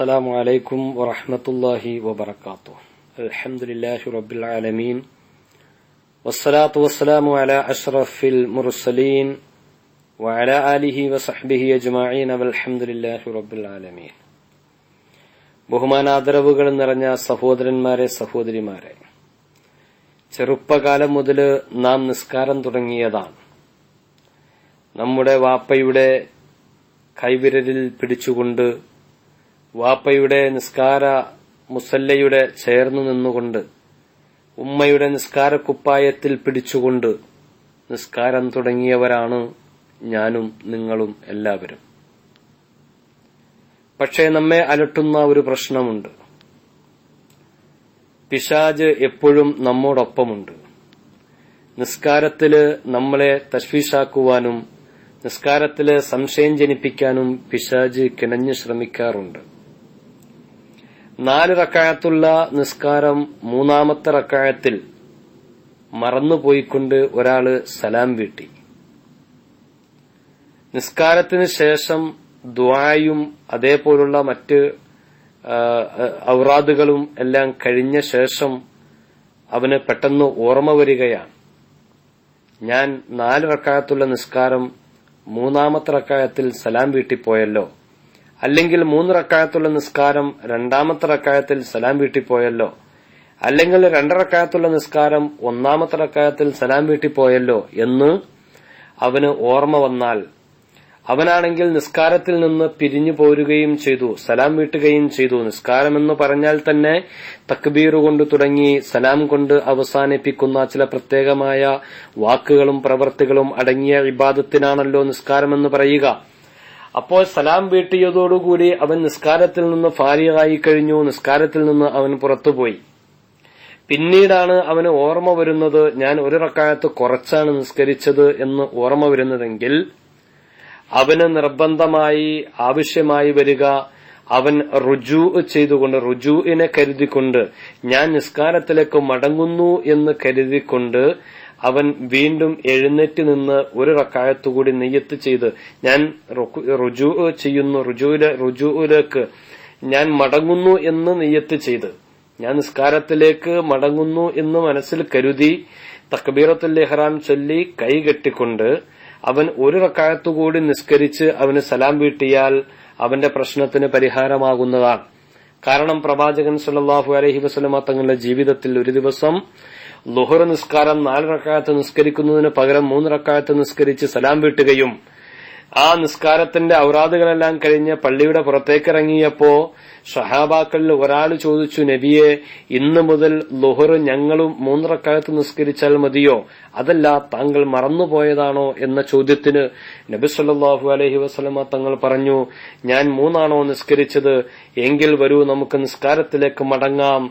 السلام عليكم ورحمة الله وبركاته الحمد لله رب العالمين والصلاة والسلام على أشرف المرسلين وعلى آله وصحبه أجمعين والحمد لله رب العالمين ബഹുമാനാദരവുകൾ നിറഞ്ഞ സഹോദരന്മാരെ സഹോദരിമാരെ ചെറുപ്പകാലം മുതൽ നാം നിസ്കാരം തുടങ്ങിയതാണ് നമ്മുടെ വാപ്പയുടെ കൈവിരലിൽ പിടിച്ചുകൊണ്ട് വാപ്പയുടെ നിസ്കാര മുസല്ലയുടെ ചേർന്നു നിന്നുകൊണ്ട് ഉമ്മയുടെ നിസ്കാര കുപ്പായത്തിൽ പിടിച്ചുകൊണ്ട് നിസ്കാരം തുടങ്ങിയവരാണ് ഞാനും നിങ്ങളും എല്ലാവരും. പക്ഷേ നമ്മെ അലട്ടുന്ന ഒരു പ്രശ്നമുണ്ട്. പിശാജ് എപ്പോഴും നമ്മോടൊപ്പമുണ്ട്. നിസ്കാരത്തിൽ നമ്മളെ തശ്വീഷാക്കുവാനും നിസ്കാരത്തിൽ സംശയം ജനിപ്പിക്കാനും പിശാജ് കിണഞ്ഞു ശ്രമിക്കാറുണ്ട്. നാല് റക്കായത്തുള്ള നിസ്കാരം മൂന്നാമത്തെ റക്കായത്തിൽ മറന്നുപോയിക്കൊണ്ട് ഒരാൾ സലാം വീട്ടി. നിസ്കാരത്തിന് ശേഷം ദ്വായും അതേപോലുള്ള മറ്റ് ഔറാദുകളും എല്ലാം കഴിഞ്ഞ ശേഷം അവന് പെട്ടെന്ന് ഓർമ്മ വരികയാണ്. ഞാൻ നാല് റക്കായത്തുള്ള നിസ്കാരം മൂന്നാമത്തെ റക്കായത്തിൽ സലാം വീട്ടിപ്പോയല്ലോ. അല്ലെങ്കിൽ മൂന്ന് റക്കായത്തുള്ള നിസ്കാരം രണ്ടാമത്തെ റക്കായത്തിൽ സലാം വീട്ടിപ്പോയല്ലോ. അല്ലെങ്കിൽ രണ്ടറക്കായത്തുള്ള നിസ്കാരം ഒന്നാമത്തെ റക്കായത്തിൽ സലാം വീട്ടിപ്പോയല്ലോ എന്ന് അവന് ഓർമ്മ വന്നാൽ അവനാണെങ്കിൽ നിസ്കാരത്തിൽ നിന്ന് പിരിഞ്ഞു പോരുകയും ചെയ്തു സലാം വീട്ടുകയും ചെയ്തു. നിസ്കാരം എന്ന് പറഞ്ഞാൽ തന്നെ തക്ബീർ കൊണ്ട് തുടങ്ങി സലാം കൊണ്ട് അവസാനിപ്പിക്കുന്ന ചില പ്രത്യേകമായ വാക്കുകളും പ്രവൃത്തികളും അടങ്ങിയ ഇബാദത്തിനാണല്ലോ നിസ്കാരമെന്ന് പറയുക. അപ്പോൾ സലാം വീട്ടിയതോടുകൂടി അവൻ നിസ്കാരത്തിൽ നിന്ന് ഫാരിയായി കഴിഞ്ഞു. നിസ്കാരത്തിൽ നിന്ന് അവൻ പുറത്തുപോയി. പിന്നീടാണ് അവന് ഓർമ്മ വരുന്നത് ഞാൻ ഒരു റക്കായത്ത് കുറച്ചാണ് നിസ്കരിച്ചത് എന്ന് ഓർമ്മ വരുന്നതെങ്കിൽ അവന് നിർബന്ധമായി ആവശ്യമായി വരിക. അവൻ റുജു ചെയ്തുകൊണ്ട് റുജുവിനെ കരുതിക്കൊണ്ട് ഞാൻ നിസ്കാരത്തിലേക്ക് മടങ്ങുന്നു എന്ന് കരുതിക്കൊണ്ട് അവൻ വീണ്ടും എഴുന്നേറ്റ് നിന്ന് ഒരു റക്കായത്തുകൂടി നെയ്യത്ത് ചെയ്ത് ഞാൻ റുജു ചെയ്യുന്നു റുജുവിലെ റുജുവിലേക്ക് ഞാൻ മടങ്ങുന്നു എന്ന് നെയ്യത്ത് ചെയ്ത്. ഞാൻ നിസ്കാരത്തിലേക്ക് മടങ്ങുന്നു എന്ന് മനസ്സിൽ കരുതി തക്ബീറത്തുൽ ഇഹ്റാം ചൊല്ലി കൈ കെട്ടിക്കൊണ്ട് അവൻ ഒരു റക്കായത്തുകൂടി നിസ്കരിച്ച് അവന് സലാം വീട്ടിയാൽ അവന്റെ പ്രശ്നത്തിന് പരിഹാരമാകുന്നതാണ്. കാരണം പ്രവാചകൻ സല്ലാഹു അലഹി വസ്ലമ തങ്ങളുടെ ജീവിതത്തിൽ ഒരു ദിവസം ലുഹുറ നിസ്കാരം നാല് റക്കായത്ത് നിസ്കരിക്കുന്നതിന് പകരം മൂന്ന് റക്കായത്ത് നിസ്കരിച്ച് സലാം വീട്ടുകയും ആ നിസ്കാരത്തിന്റെ ഔറാദുകളെല്ലാം കഴിഞ്ഞ് പള്ളിയുടെ പുറത്തേക്കിറങ്ങിയപ്പോ ഷഹാബാക്കളിൽ ഒരാൾ ചോദിച്ചു നബിയെ ഇന്ന് മുതൽ ലുഹർ ഞങ്ങളും മൂന്നറക്കാലത്ത് നിസ്കരിച്ചാൽ മതിയോ? അതല്ല താങ്കൾ മറന്നുപോയതാണോ? എന്ന ചോദ്യത്തിന് നബി സല്ലാഹു അലഹി വസ്ലമ തങ്ങൾ പറഞ്ഞു ഞാൻ മൂന്നാണോ നിസ്കരിച്ചത്? എങ്കിൽ വരൂ നമുക്ക് നിസ്കാരത്തിലേക്ക് മടങ്ങാം.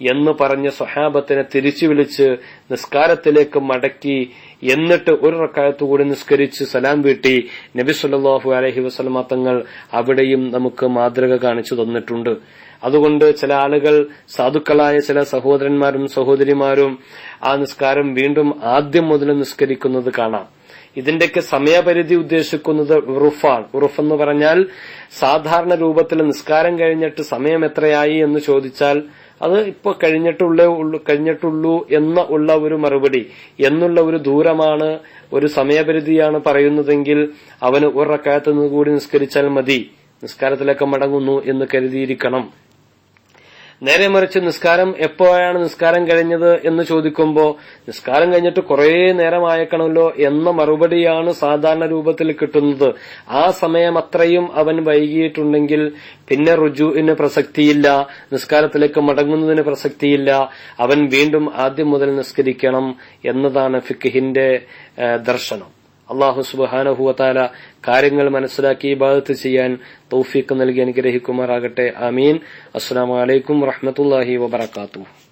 എന്ന് പറഞ്ഞ സ്വഹാബത്തിനെ തിരിച്ചു വിളിച്ച് നിസ്കാരത്തിലേക്ക് മടക്കി എന്നിട്ട് ഒരു റക്കായത്ത് കൂടി നിസ്കരിച്ച് സലാം വീട്ടി. നബി സല്ലാഹു അലഹി വസ്ലമ തങ്ങൾ അവിടെയും നമുക്ക് മാതൃക കാണിച്ചു തന്നിട്ടുണ്ട്. അതുകൊണ്ട് ചില ആളുകൾ സാധുക്കളായ ചില സഹോദരന്മാരും സഹോദരിമാരും ആ നിസ്കാരം വീണ്ടും ആദ്യം മുതൽ നിസ്കരിക്കുന്നത് കാണാം. ഇതിന്റെയൊക്കെ സമയപരിധി ഉദ്ദേശിക്കുന്നത് ഉറുഫാണ്. ഉറുഫ് എന്ന് പറഞ്ഞാൽ സാധാരണ രൂപത്തിൽ നിസ്കാരം കഴിഞ്ഞിട്ട് സമയം എത്രയായി എന്ന് ചോദിച്ചാൽ അത് ഇപ്പൊ കഴിഞ്ഞിട്ടുള്ളേ ഉള്ളൂ കഴിഞ്ഞിട്ടുള്ളൂ എന്ന ഉള്ള ഒരു മറുപടി എന്നുള്ള ഒരു ദൂരമാണ് ഒരു സമയപരിധിയാണ് പറയുന്നതെങ്കിൽ അവന് ഒരക്കാലത്ത് നിന്ന് കൂടി നിസ്കരിച്ചാൽ മതി. നിസ്കാരത്തിലേക്ക് മടങ്ങുന്നു എന്ന് കരുതിയിരിക്കണം. നേരെ മറിച്ച് നിസ്കാരം എപ്പോഴാണ് നിസ്കാരം കഴിഞ്ഞത് എന്ന് ചോദിക്കുമ്പോൾ നിസ്കാരം കഴിഞ്ഞിട്ട് കുറേ നേരമായേക്കണമല്ലോ എന്ന മറുപടിയാണ് സാധാരണ രൂപത്തിൽ കിട്ടുന്നത്. ആ സമയം അത്രയും അവൻ വൈകിയിട്ടുണ്ടെങ്കിൽ പിന്നെ റുജുവിന് പ്രസക്തിയില്ല നിസ്കാരത്തിലേക്ക് മടങ്ങുന്നതിന് പ്രസക്തിയില്ല അവൻ വീണ്ടും ആദ്യം മുതൽ നിസ്കരിക്കണം എന്നതാണ് ഫിഖിന്റെ ദർശനം. അള്ളാഹു സുബാനഹുവത്താല കാര്യങ്ങൾ മനസ്സിലാക്കി ഇബാദത്ത് ചെയ്യാൻ തൗഫീഖ് നൽകി അനുഗ്രഹിക്കുമാറാകട്ടെ. ആമീൻ. അസ്സാം വലൈക്കും വറഹമത്തല്ലാഹി വബർക്കാത്തു